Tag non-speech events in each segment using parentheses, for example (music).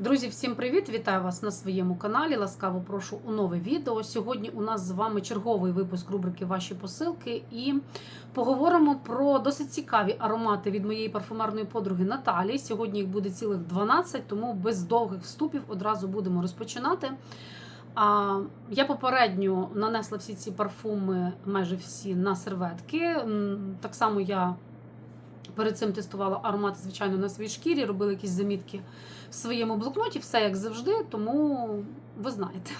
Друзі, всім привіт! Вітаю вас на своєму каналі. Ласкаво прошу у нове відео. Сьогодні у нас з вами черговий випуск рубрики Ваші посилки і поговоримо про досить цікаві аромати від моєї парфумерної подруги Наталі. Сьогодні їх буде цілих 12, тому без довгих вступів одразу будемо розпочинати. А я попередньо нанесла всі ці парфуми, майже всі на серветки. Так само я перед цим тестувала аромати, звичайно, на своїй шкірі, робила якісь замітки в своєму блокноті, все як завжди, тому ви знаєте.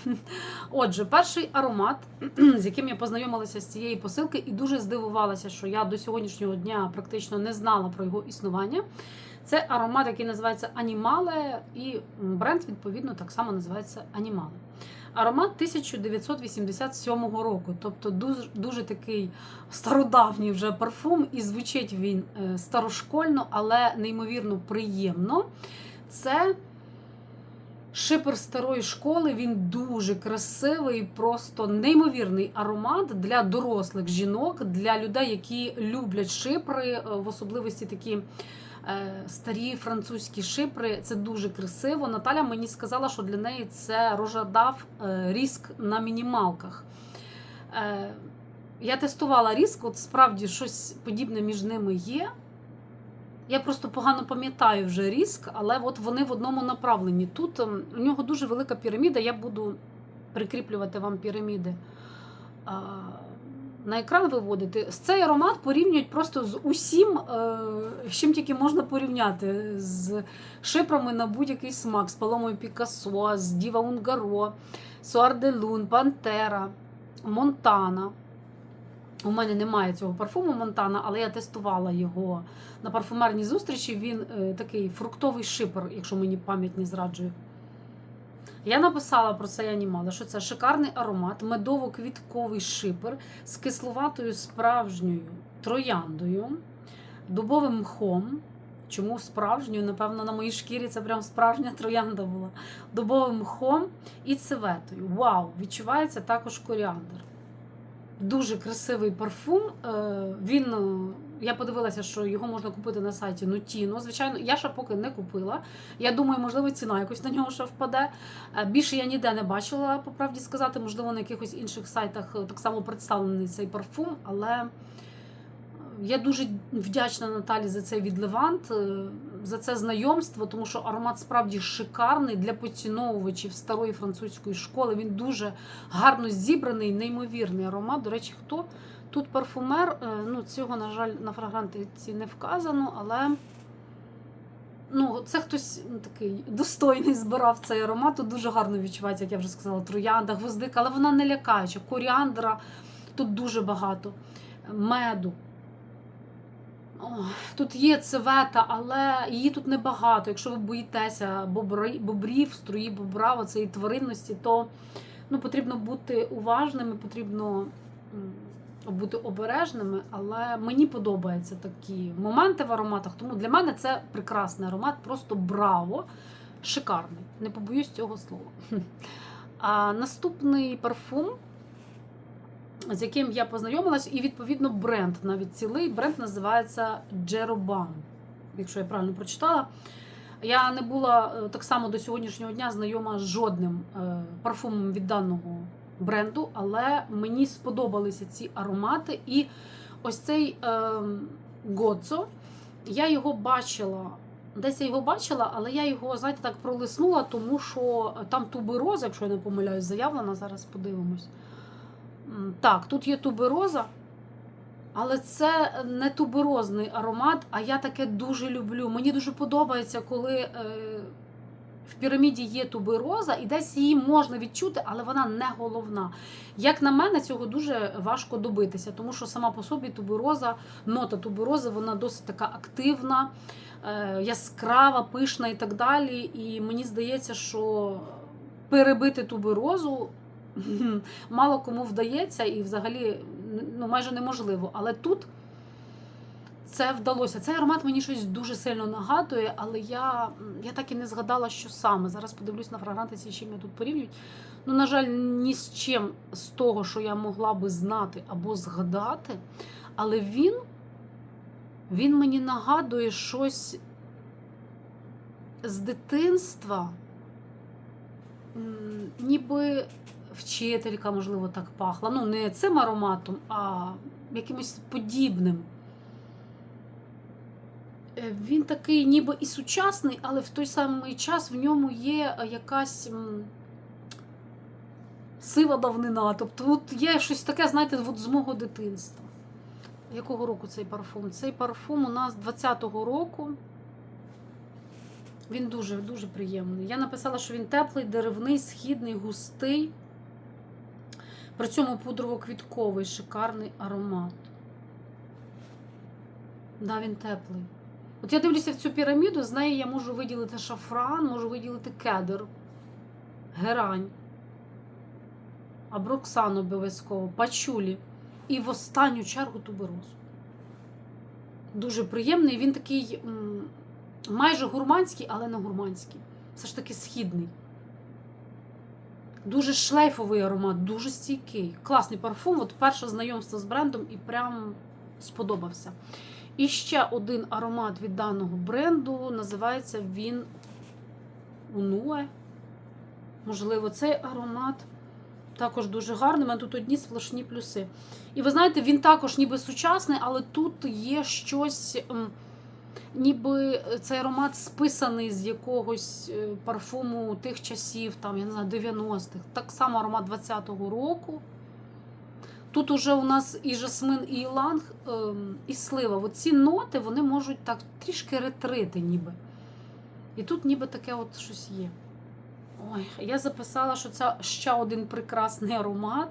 Отже, перший аромат, з яким я познайомилася з цієї посилки, і дуже здивувалася, що я до сьогоднішнього дня практично не знала про його існування. Це аромат, який називається Анімале, і бренд, відповідно, так само називається Анімале. Аромат 1987 року, тобто дуже, дуже такий стародавній вже парфум, і звучить він е, старошкольно, але неймовірно приємно. Це шипер старої школи. Він дуже красивий, просто неймовірний аромат для дорослих жінок, для людей, які люблять шипри, е, в особливості такі. Е, Старі французькі шипри, це дуже красиво. Наталя мені сказала, що для неї це рожадав е, ріск на мінімалках. Е, Я тестувала ріск, от справді щось подібне між ними є. Я просто погано пам'ятаю вже ріск, але от вони в одному направленні. Тут ем, у нього дуже велика піраміда. Я буду прикріплювати вам піраміди на екран виводити. Цей аромат порівнюють просто з усім, е, з чим тільки можна порівняти. З шипроми на будь-який смак, з Паломою Пікассо, з Діва Унгаро, Суар де Лун, Пантера, Монтана. У мене немає цього парфуму Монтана, але я тестувала його на парфумерній зустрічі. Він е, такий фруктовий шипер, якщо мені пам'ять не зраджує. Я написала про цей анімал, що це шикарний аромат, медово-квітковий шипер з кисловатою справжньою трояндою, дубовим мхом. Чому справжньою? Напевно, на моїй шкірі це прям справжня троянда була. Дубовим мхом і цветою. Вау! Відчувається також коріандр. Дуже красивий парфум. Е, Він е, я подивилася, що його можна купити на сайті Nutino. Звичайно, я ще поки не купила. Я думаю, можливо, ціна якось на нього ще впаде. Е, Більше я ніде не бачила, по правді сказати. Можливо, на якихось інших сайтах е, так само представлений цей парфум, але. е, Я дуже вдячна Наталі за цей відливант, е, за це знайомство, тому що аромат справді шикарний для поціновувачів старої французької школи. Він дуже гарно зібраний, неймовірний аромат. До речі, хто тут парфумер? Е, Ну, цього, на жаль, на фрагрантиці не вказано, але ну, це хтось ну, такий достойний збирав цей аромат. Тут дуже гарно відчувається, як я вже сказала, троянда, гвоздика, але вона не лякаюча. Коріандра тут дуже багато, меду. Ох, Тут є цвета, але її тут небагато. Якщо ви боїтеся бобрів, струї бобра, цієї тваринності, то ну, потрібно бути уважними, потрібно бути обережними. Але мені подобаються такі моменти в ароматах. Тому для мене це прекрасний аромат, просто браво! Шикарний. Не побоюсь цього слова. (laughs) А наступний парфум з яким я познайомилась, і відповідно бренд навіть цілий бренд називається Jeroban, якщо я правильно прочитала. Я не була е, так само до сьогоднішнього дня знайома з жодним е, парфумом від даного бренду, але мені сподобалися ці аромати. І ось цей е, Гоцо, я його бачила. Десь я його бачила, але я його, знаєте, так пролиснула, тому що там тубероза, якщо я не помиляюсь, заявлена, зараз подивимось. Так, тут є тубероза, але це не туберозний аромат, а я таке дуже люблю. Мені дуже подобається, коли е, в піраміді є тубероза, і десь її можна відчути, але вона не головна. Як на мене, цього дуже важко добитися, тому що сама по собі тубероза, нота туберози, вона досить така активна, е, яскрава, пишна і так далі. І мені здається, що перебити туберозу (laughs) мало кому вдається і взагалі ну, майже неможливо. Але тут це вдалося. Цей аромат мені щось дуже сильно нагадує, але я, я так і не згадала, що саме. Зараз подивлюсь на фрагрантиці, з чим я тут порівнюють. Ну, на жаль, ні з чим з того, що я могла би знати або згадати. Але він, він мені нагадує щось з дитинства. ніби вчителька, можливо, так пахла. Ну, не цим ароматом, а якимось подібним. Е, Він такий ніби і сучасний, але в той самий час в ньому є е, якась сива давнина. Тобто от є щось таке, знаєте, от з мого дитинства. Якого року цей парфум? Цей парфум у нас 20-го року. Він дуже дуже приємний. Я написала, що він теплий, деревний, східний, густий. При цьому пудрово-квітковий, шикарний аромат. Да, він теплий. От я дивлюся в цю піраміду, з неї я можу виділити шафран, можу виділити кедр, герань, аброксан обов'язково, пачулі. І в останню чергу туберозу. Дуже приємний. Він такий майже гурманський, але не гурманський. Все ж таки східний. Дуже шлейфовий аромат, дуже стійкий. Класний парфум. От перше знайомство з брендом і прям сподобався. І ще один аромат від даного бренду. Називається він Унуе. Можливо, цей аромат також дуже гарний. У мене тут одні сплошні плюси. І ви знаєте, він також ніби сучасний, але тут є щось, ніби цей аромат списаний з якогось е, парфуму тих часів, там, я не знаю, 90-х. Так само аромат 20-го року. Тут уже у нас і жасмин, і іланг, ем, і слива. От ці ноти вони можуть так трішки ретрити, ніби. І тут ніби таке от щось є. Ой, я записала, що це ще один прекрасний аромат.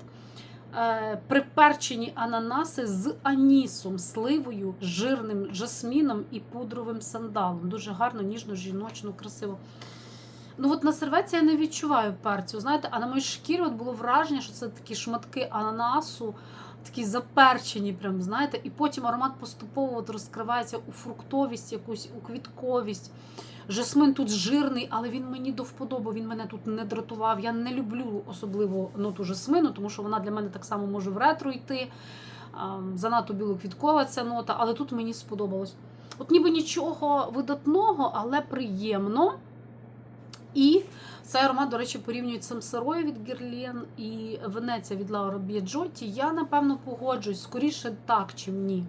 Е, приперчені ананаси з анісом, сливою, жирним жасміном і пудровим сандалом. Дуже гарно, ніжно, жіночно, красиво. Ну от на серветці я не відчуваю перцю. Знаєте, а на моїй шкірі от було враження, що це такі шматки ананасу, такі заперчені, прям, знаєте, і потім аромат поступово от розкривається у фруктовість, якусь у квітковість. Жасмин тут жирний, але він мені до вподоби, він мене тут не дратував. Я не люблю особливо ноту жасмину, тому що вона для мене так само може в ретро йти. Занадто білоквіткова ця нота, але тут мені сподобалось. От ніби нічого видатного, але приємно. І цей аромат, до речі, порівнюють Самсарою від Герлен і Венеція від Лаура Біаджоті. Я, напевно, погоджуюсь скоріше так, чим ні.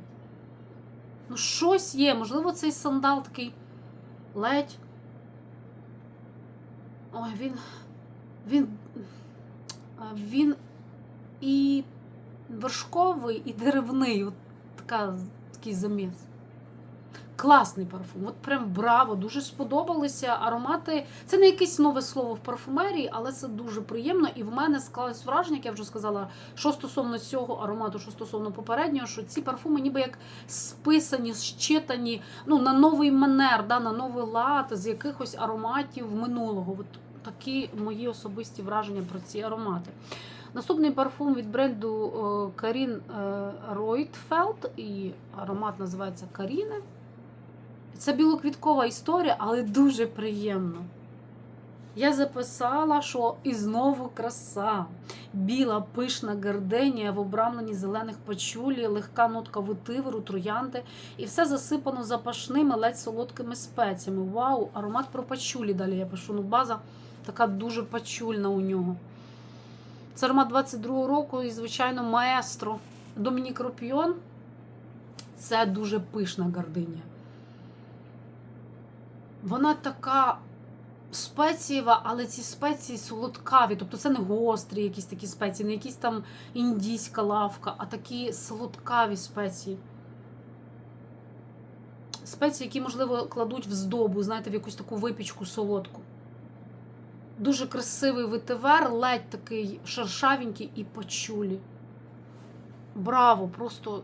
Ну, щось є. Можливо, цей сандал такий ледь. Ой, він. Він. Він і вершковий, і деревний. От така, такий заміс. Класний парфум. От прям браво, дуже сподобалися аромати. Це не якесь нове слово в парфумерії, але це дуже приємно. І в мене склалось враження, як я вже сказала, що стосовно цього аромату, що стосовно попереднього, що ці парфуми ніби як списані, щитані ну, на новий манер, да, на новий лад з якихось ароматів минулого. От такі мої особисті враження про ці аромати. Наступний парфум від бренду е, Карін Ройтфелд, і аромат називається Каріне. Це білоквіткова історія, але дуже приємно. Я записала, що і знову краса. Біла пишна гарденія в обрамленні зелених пачулі, легка нотка витиверу, троянди. І все засипано запашними, ледь солодкими спеціями. Вау, аромат про пачулі. Далі я пишу. Ну, база така дуже пачульна у нього. Це аромат 22-го року і, звичайно, маестро. Домінік Ропіон. Це дуже пишна гардинія. Вона така спецієва, але ці спеції солодкаві. Тобто це не гострі якісь такі спеції, не якісь там індійська лавка, а такі солодкаві спеції. Спеції, які, можливо, кладуть в здобу, знаєте, в якусь таку випічку солодку. Дуже красивий витивер, ледь такий шершавенький і пачулі. Браво! Просто.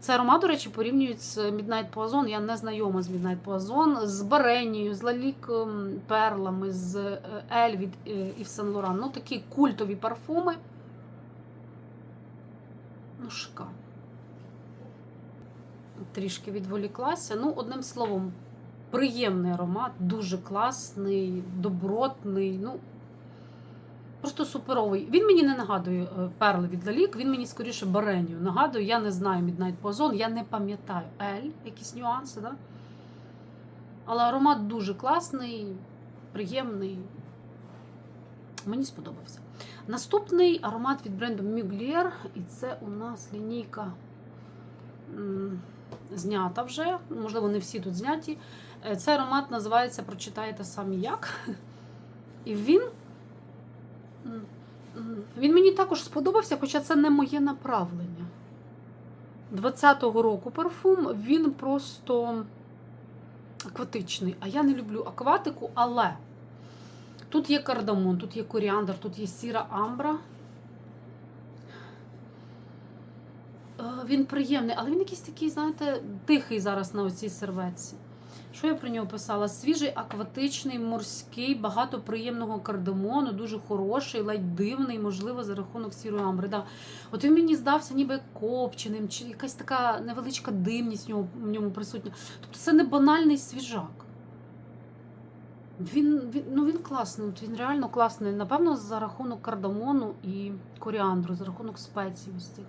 Цей аромат, до речі, порівнюють з Midnight Poison. Я не знайома з Midnight Poison, з Баренією, з Лалік Перлами, з Ель від Ів Сен Лоран. Ну, такі культові парфуми. Ну, шикарно. Трішки відволіклася. Ну, одним словом, приємний аромат, дуже класний, добротний. Ну, Просто суперовий. Він мені не нагадує е, перли від Лалік, він мені скоріше баренію нагадує. Я не знаю Midnight Poison, я не пам'ятаю Ель, якісь нюанси, да? але аромат дуже класний, приємний. Мені сподобався. Наступний аромат від бренду Mugler, і це у нас лінійка знята вже. Можливо, не всі тут зняті. Е, Цей аромат називається Прочитаєте самі як. І він. Він мені також сподобався, хоча це не моє направлення. 20-го року парфум, він просто акватичний. А я не люблю акватику, але тут є кардамон, тут є коріандр, тут є сіра амбра. Е, Він приємний, але він якийсь такий, знаєте, тихий зараз на оцій серветці. Що я про нього писала? Свіжий, акватичний, морський, багато приємного кардамону, дуже хороший, ледь дивний, можливо, за рахунок сірої амбри. Да. От він мені здався ніби копченим, чи якась така невеличка димність в ньому, присутня. Тобто це не банальний свіжак. Він, він, ну він класний, він реально класний. Напевно, за рахунок кардамону і коріандру, за рахунок спецій ось цих.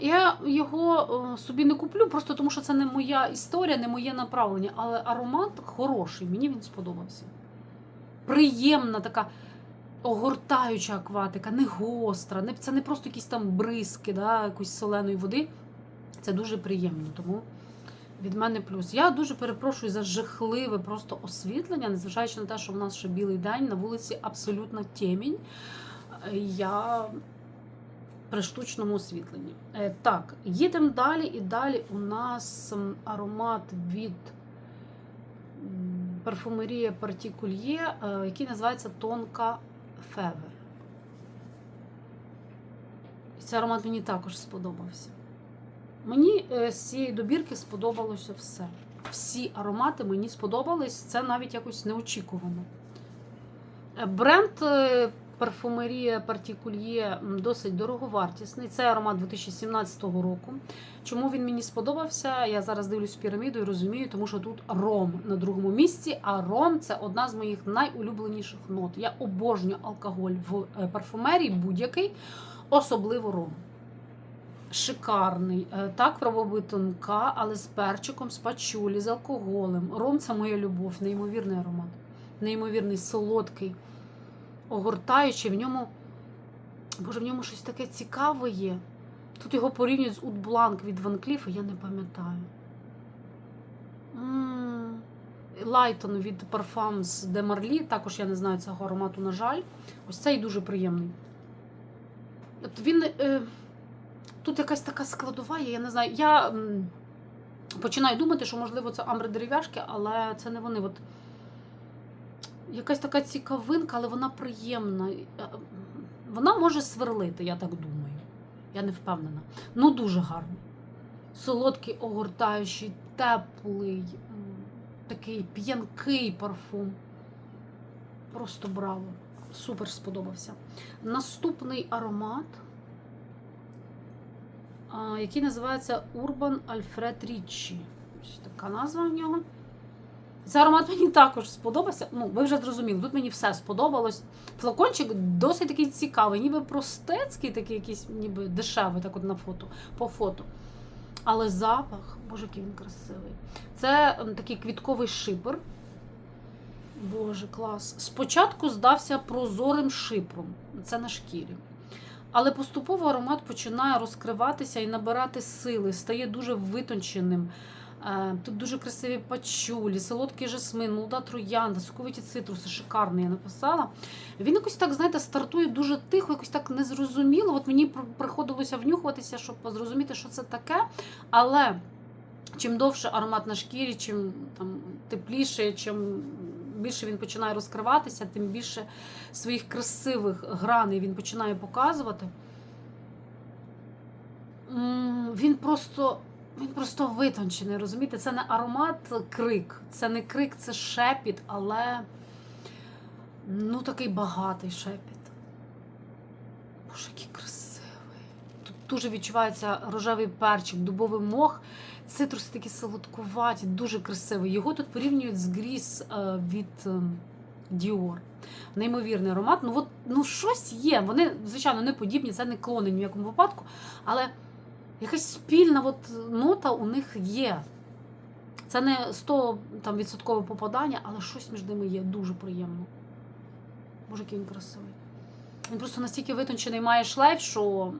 Я його е, собі не куплю, просто тому що це не моя історія, не моє направлення. Але аромат хороший, мені він сподобався. Приємна така огортаюча акватика, не гостра, не, це не просто якісь там бризки, да, якоїсь соленої води. Це дуже приємно. Тому від мене плюс. Я дуже перепрошую за жахливе просто освітлення, незважаючи на те, що в нас ще білий день, на вулиці абсолютно темінь. Е, Я при штучному освітленні. Е, Так, їдемо далі, і далі у нас аромат від парфумерія Партікульє, е, який називається Тонка Февер. І Цей аромат мені також сподобався. Мені е, з цієї добірки сподобалося все. Всі аромати мені сподобались. Це навіть якось неочікувано. Бренд парфумерія Партікульє досить дороговартісний. Це аромат 2017 року. Чому він мені сподобався? Я зараз дивлюсь піраміду і розумію, тому що тут ром на другому місці, а ром це одна з моїх найулюбленіших нот. Я обожнюю алкоголь в е, парфумерії будь-який, особливо ром. Шикарний. Е, Так, пробує тонка, але з перчиком, з пачулі, з алкоголем. Ром це моя любов, неймовірний аромат. Неймовірний, солодкий, огортаючий. В ньому, боже, в ньому щось таке цікаве є. Тут його порівнюють з Ут Бланк від Ван Кліфа, я не пам'ятаю. Лайтон від Parfums de Marly, також я не знаю цього аромату, на жаль. Ось цей дуже приємний. От він. Е, Тут якась така складова є, я не знаю. Я м, починаю думати, що, можливо, це амбри дерев'яшки, але це не вони. От якась така цікавинка, але вона приємна. Е, Вона може сверлити, я так думаю. Я не впевнена. Ну, дуже гарний. Солодкий, огортаючий, теплий, такий п'янкий парфум. Просто браво. Супер сподобався. Наступний аромат який називається Urban Alfred. Ось така назва в нього. Цей аромат мені також сподобався. Ну, ви вже зрозуміли, тут мені все сподобалось. Флакончик досить такий цікавий, ніби простецький, такий якийсь, ніби дешевий, так от на фото, по фото. Але запах, боже, який він красивий. Це такий квітковий шипер. Боже, клас. Спочатку здався прозорим шипром. Це на шкірі. Але поступово аромат починає розкриватися і набирати сили, стає дуже витонченим. Е, Тут дуже красиві пачулі, солодкий жасмин, молода троянда, соковиті цитруси, шикарний я написала. Він якось так, знаєте, стартує дуже тихо, якось так незрозуміло. От мені приходилося внюхуватися, щоб зрозуміти, що це таке. Але чим довше аромат на шкірі, чим там, тепліше, чим більше він починає розкриватися, тим більше своїх красивих граней він починає показувати. Він просто, він просто витончений, розумієте? Це не аромат крик, це не крик, це шепіт, але ну такий багатий шепіт. Боже, який красивий. Тут дуже відчувається рожевий перчик, дубовий мох, цитруси такі солодкуваті, дуже красивий. Його тут порівнюють з Гріс е, від ем, Dior. Неймовірний аромат. Ну, от, ну щось є. Вони, звичайно, не подібні, це не клони ні в якому випадку, але якась спільна от нота у них є. Це не 100 там, відсоткове попадання, але щось між ними є дуже приємно. Боже, який він красивий. Він просто настільки витончений має шлейф, що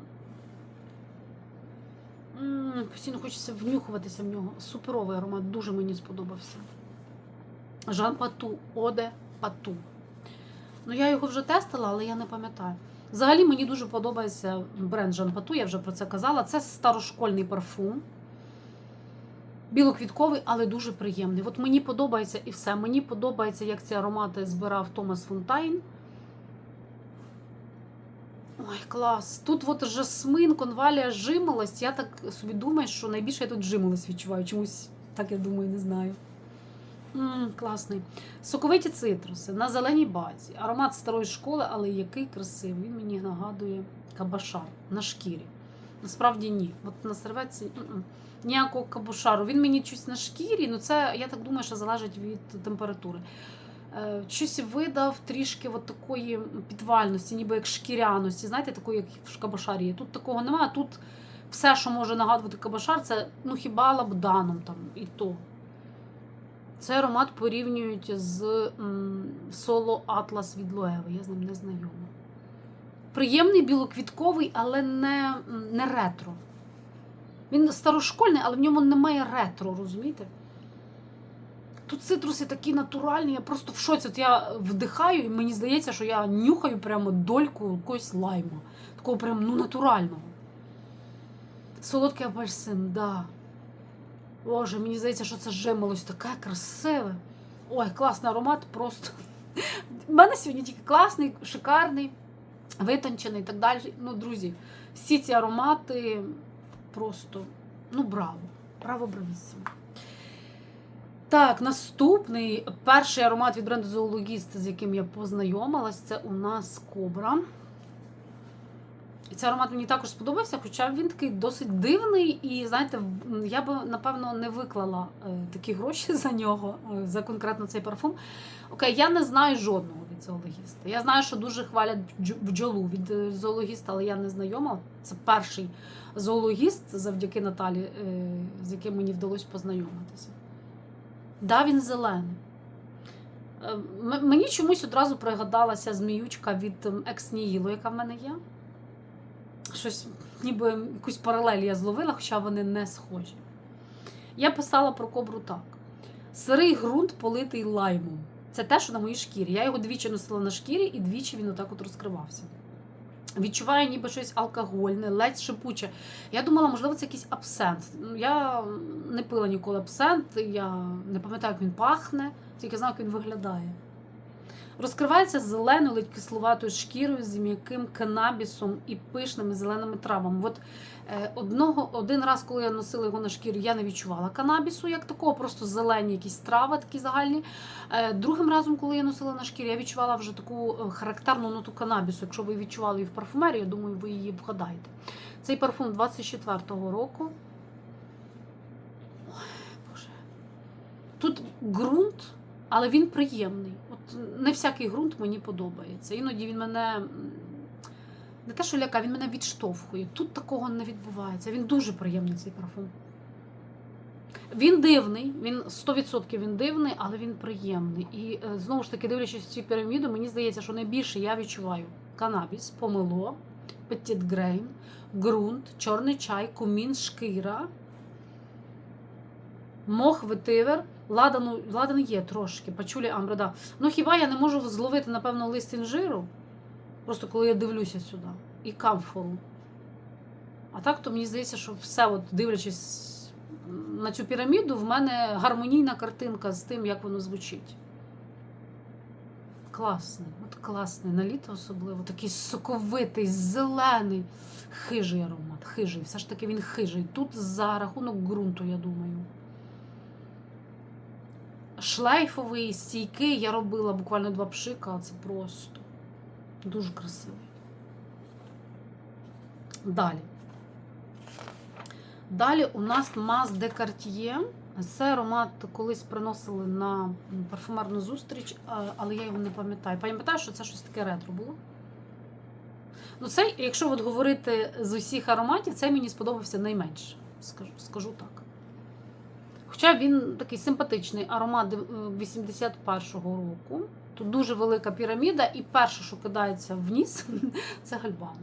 постійно хочеться внюхуватися в нього. Суперовий аромат, дуже мені сподобався. Жан Пату, Оде Пату. Ну, я його вже тестила, але я не пам'ятаю. Взагалі мені дуже подобається бренд Жан Пату, я вже про це казала. Це старошкольний парфум. Білоквітковий, але дуже приємний. От мені подобається і все. Мені подобається, як ці аромати збирав Томас Фонтайн. Ой, клас. Тут от жасмин, конвалія, жимолость. Я так собі думаю, що найбільше я тут жимолость відчуваю. Чомусь так я думаю, не знаю. М класний. Соковиті цитруси на зеленій базі. Аромат старої школи, але який красивий. Він мені нагадує кабашар на шкірі. Насправді ні. От на серветці м-м, ніякого кабушару. Він мені щось на шкірі, ну це я так думаю, що залежить від температури. Е, Щось видав трішки от такої підвальності, ніби як шкіряності, знаєте, такої, як в кабашарі. Тут такого немає. Тут все, що може нагадувати кабашар, це ну хіба лабданом там і то. Цей аромат порівнюють з соло Атлас від Лоеви. Я з ним не знайома. Приємний білоквітковий, але не, не ретро. Він старошкольний, але в ньому немає ретро, розумієте? Тут цитруси такі натуральні, я просто в шоці. От я вдихаю, і мені здається, що я нюхаю прямо дольку якогось лайму. Такого прям ну, натурального. Солодкий апельсин, да. Боже, мені здається, що це жимолось таке красиве. Ой, класний аромат, просто. У мене сьогодні тільки класний, шикарний, витончений і так далі. Ну, друзі, всі ці аромати просто, ну, браво. Браво, бравіссимо. Так, наступний перший аромат від бренду Zoologist, з яким я познайомилась, це у нас Кобра. І цей аромат мені також сподобався, хоча він такий досить дивний, і знаєте, я би напевно не виклала е, такі гроші (laughs) за нього, е, за конкретно цей парфум. Окей, я не знаю жодного від зоологіста. Я знаю, що дуже хвалять бджолу від е, зоологіста, але я не знайома. Це перший зоологіст завдяки Наталі, з яким мені вдалося познайомитися. Да, він зелений. Мені чомусь одразу пригадалася зміючка від Екснігілу, яка в мене є. Щось, ніби якусь паралель я зловила, хоча вони не схожі. Я писала про кобру так: сирий ґрунт политий лаймом. Це те, що на моїй шкірі. Я його двічі носила на шкірі, і двічі він отак от розкривався. Відчуваю ніби щось алкогольне, ледь шипуче. Я думала, можливо, це якийсь абсент. Ну, Я не пила ніколи абсент, я не пам'ятаю, як він пахне, тільки знаю, як він виглядає. Розкривається зеленою, ледь кисловатою шкірою з м'яким канабісом і пишними зеленими травами. От е, одного, один раз, коли я носила його на шкірі, я не відчувала канабісу як такого, просто зелені якісь трави такі загальні. Е, другим разом, коли я носила на шкірі, я відчувала вже таку е, характерну ноту канабісу. Якщо ви відчували її в парфумерії, я думаю, ви її вгадаєте. Цей парфум 24-го року. Ой, Боже. Тут ґрунт, але він приємний. Не всякий ґрунт мені подобається. Іноді він мене не те, що лякає, він мене відштовхує. Тут такого не відбувається. Він дуже приємний, цей парфум. Він дивний, він 100% він дивний, але він приємний. І е, знову ж таки, дивлячись цю піраміду, мені здається, що найбільше я відчуваю канабіс, помило, петіт грейн, ґрунт, чорний чай, кумін, шкіра, мох, ветивер. Ладану, ладан є трошки, пачулі амбрада. Ну хіба я не можу зловити, напевно, лист інжиру? Просто коли я дивлюся сюди. І камфору. А так, то мені здається, що все, от дивлячись на цю піраміду, в мене гармонійна картинка з тим, як воно звучить. Класний, от класний, на літо особливо, такий соковитий, зелений, хижий аромат, хижий. Все ж таки він хижий. Тут за рахунок ґрунту, я думаю. Шлейфовий, стійкий, я робила буквально два пшика, це просто дуже красивий. Далі. Далі у нас Маз де Cartier. Це аромат колись приносили на парфумерну зустріч, але я його не пам'ятаю. Пам'ятаю, що це щось таке ретро було. Ну, це, якщо от говорити з усіх ароматів, цей мені сподобався найменше. Скажу, скажу так. Хоча він такий симпатичний аромат е, 81-го року. Тут дуже велика піраміда, і перше, що кидається в (laughs) це гальбан.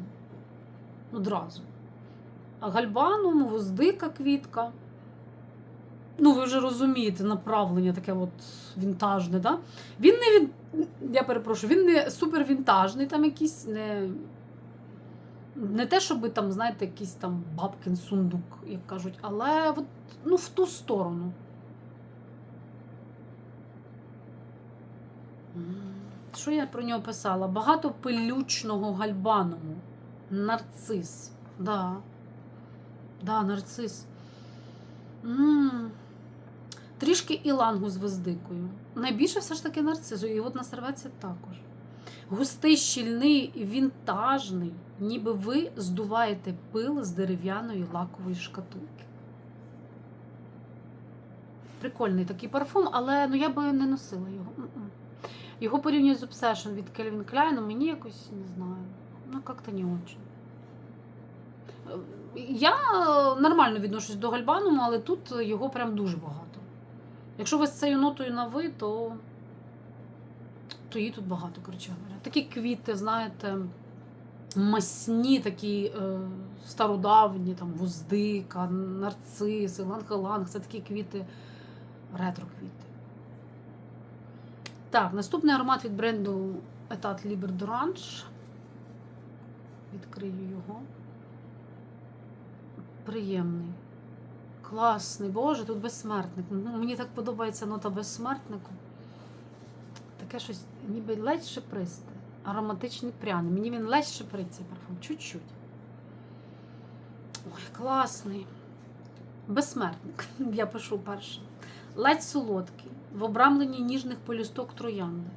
Одразу. А гальбаном, гвоздика квітка. Ну, ви вже розумієте, направлення таке от вінтажне, да? Він не він. Я перепрошую, він не супервінтажний, там якийсь не. Не те, щоб там, знаєте, якийсь там бабкин сундук, як кажуть, але от, ну, в ту сторону. Що я про нього писала? Багато пилючного гальбаному. Нарцис. Да. Да, нарцис. м Трішки ілангу з вездикою. Найбільше все ж таки нарцизу. І от на серветці також. Густий, щільний, вінтажний, ніби ви здуваєте пил з дерев'яної лакової шкатулки. Прикольний такий парфум, але ну, я би не носила його. Його порівнюють з Obsession від Calvin Klein, ну, мені якось не знаю. Ну, як-то не очень. Я нормально відношусь до гальбану, але тут його прям дуже багато. Якщо ви з цією нотою на ви, то, то її тут багато, коротше говоря. Такі квіти, знаєте, масні, такі е, стародавні, там, вуздика, нарциси, ланг-ланг, це такі квіти, ретро-квіти. Так, наступний аромат від бренду Etat Libre d'Orange. Відкрию його. Приємний. Класний. Боже, тут безсмертник. Ну, Мені так подобається нота безсмертнику. Таке щось ніби ледь шипристе. Ароматичний пряний. Мені він ледь шиприть цей парфум. Чуть-чуть. Ой, класний. Безсмертник. (laughs) Я пишу перше. Ледь солодкий. В обрамленні ніжних полюсток троянди.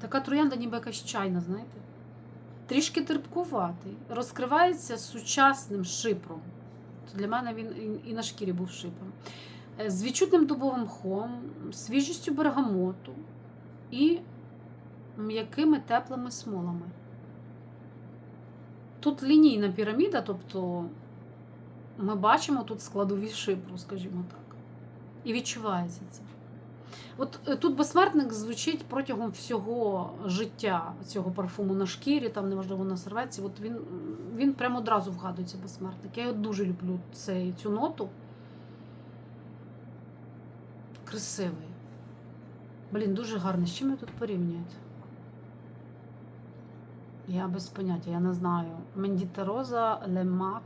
Така троянда, ніби якась чайна, знаєте? Трішки терпкуватий. Розкривається сучасним шипром. Для мене він і- на шкірі був шипром. Е, З відчутним дубовим мхом, свіжістю бергамоту і м'якими теплими смолами. Тут лінійна піраміда, тобто ми бачимо тут складові шипру, скажімо так. І відчувається це. От е, тут безсмертник звучить протягом всього життя цього парфуму на шкірі, там неможливо на серветці. От він, він прямо одразу вгадується безсмертник. Я його дуже люблю цей, цю ноту. Красивий. Блін, дуже гарний. З чим його тут порівнюють? Я без поняття, я не знаю. Мендіта Роза, Лемат.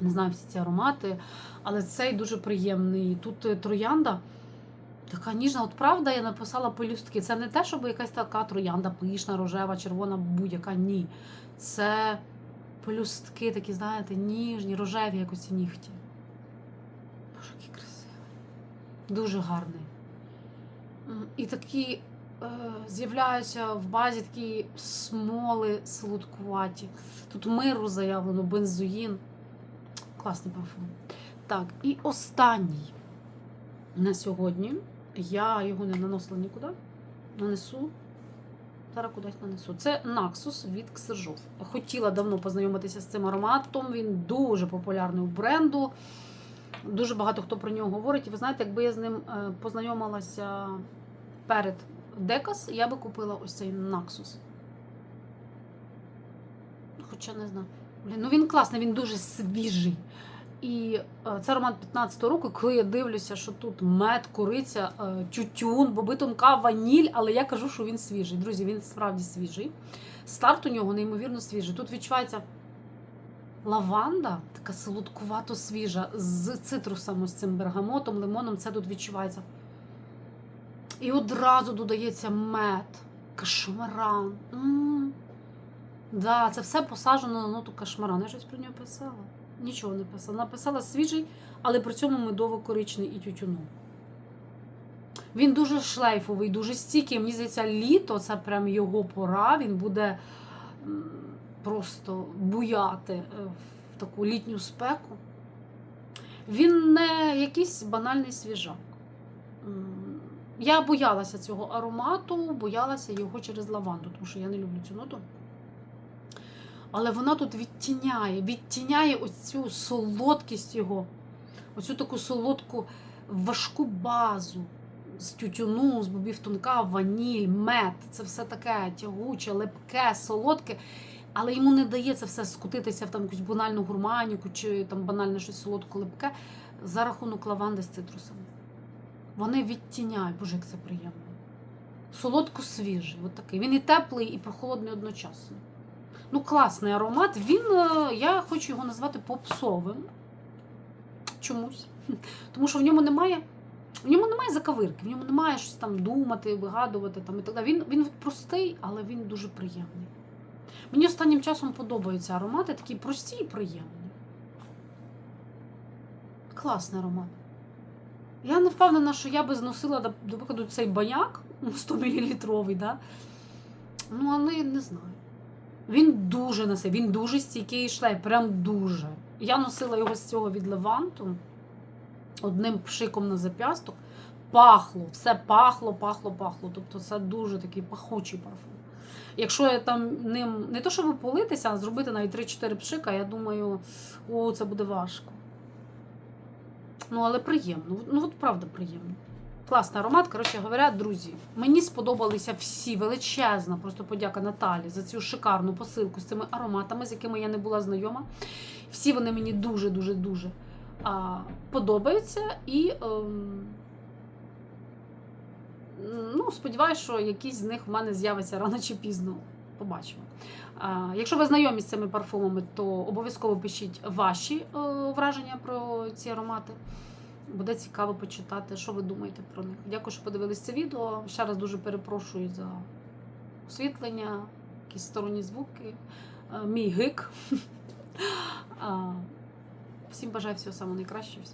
Не знаю всі ці аромати, але цей дуже приємний. Тут е, троянда така ніжна. От правда, я написала пелюстки. Це не те, щоб якась така троянда пишна, рожева, червона, будь-яка. Ні. Це пелюстки такі, знаєте, ніжні, рожеві, як оці нігті. Боже, який красивий. Дуже гарний. І такі е, з'являються в базі такі смоли солодкуваті. Тут миру заявлено, бензоїн. Класний парфум. Так, і останній на сьогодні. Я його не наносила нікуди. Нанесу. Зараз кудись нанесу. Це Naxos від Ксержов. Хотіла давно познайомитися з цим ароматом. Він дуже популярний у бренду. Дуже багато хто про нього говорить. І ви знаєте, якби я з ним е, познайомилася перед Декас, я би купила ось цей Naxos. Хоча не знаю. Блін, ну він класний, він дуже свіжий. І е, це аромат 15-го року, коли я дивлюся, що тут мед, куриця, е, тютюн, бобитонка, ваніль, але я кажу, що він свіжий. Друзі, він справді свіжий. Старт у нього неймовірно свіжий. Тут відчувається лаванда, така солодкувато свіжа, з цитрусами, з цим бергамотом, лимоном. Це тут відчувається. І одразу додається мед, кашмаран. Да, це все посаджено на ноту кашмаран. Я щось про нього писала. Нічого не писала. Написала свіжий, але при цьому медово-коричний і тютюну. Він дуже шлейфовий, дуже стійкий. Мені здається, літо це прям його пора. Він буде просто буяти е, в таку літню спеку. Він не якийсь банальний свіжак. Я боялася цього аромату, боялася його через лаванду, тому що я не люблю цю ноту. Але вона тут відтіняє, відтіняє оцю солодкість його. оцю таку солодку, важку базу з тютюну, з бобів тунка, ваніль, мед. Це все таке тягуче, липке, солодке. Але йому не дає це все скотитися в там якусь банальну гурманіку чи там банальне щось солодко липке за рахунок лаванди з цитрусами. Вони відтіняють, боже, як це приємно. Солодко свіжий, от такий. Він і теплий, і прохолодний одночасно. Ну, класний аромат. Він, е, я хочу його назвати попсовим. Чомусь. (laughs) Тому що в ньому немає. В ньому немає заковирки, в ньому немає щось там думати, вигадувати там і так далі. Він, він простий, але він дуже приємний. Мені останнім часом подобаються аромати, такі прості і приємні. Класний аромат. Я не впевнена, що я би зносила, до прикладу, цей баняк ну, 100 мл, да? ну, але не знаю. Він дуже несе, він дуже стійкий шлейф, прям дуже. Я носила його з цього від Леванту одним пшиком на зап'ясток. Пахло, все пахло, пахло, пахло. Тобто це дуже такий пахучий парфум. Якщо я там ним не то, щоб политися, а зробити навіть 3-4 пшика, я думаю, о, це буде важко. Ну, але приємно. Ну, от правда, приємно. Класний аромат. Коротше говоря, друзі, мені сподобалися всі величезна, просто подяка Наталі за цю шикарну посилку з цими ароматами, з якими я не була знайома. Всі вони мені дуже-дуже дуже подобаються. І ем, ну, сподіваюся, що якісь з них в мене з'явиться рано чи пізно. Побачимо. Якщо ви знайомі з цими парфумами, то обов'язково пишіть ваші е, враження про ці аромати. Буде цікаво почитати, що ви думаєте про них. Дякую, що подивились це відео. Ще раз дуже перепрошую за освітлення, якісь сторонні звуки, е, мій гик. (laughs) Всім бажаю всього самого найкращого.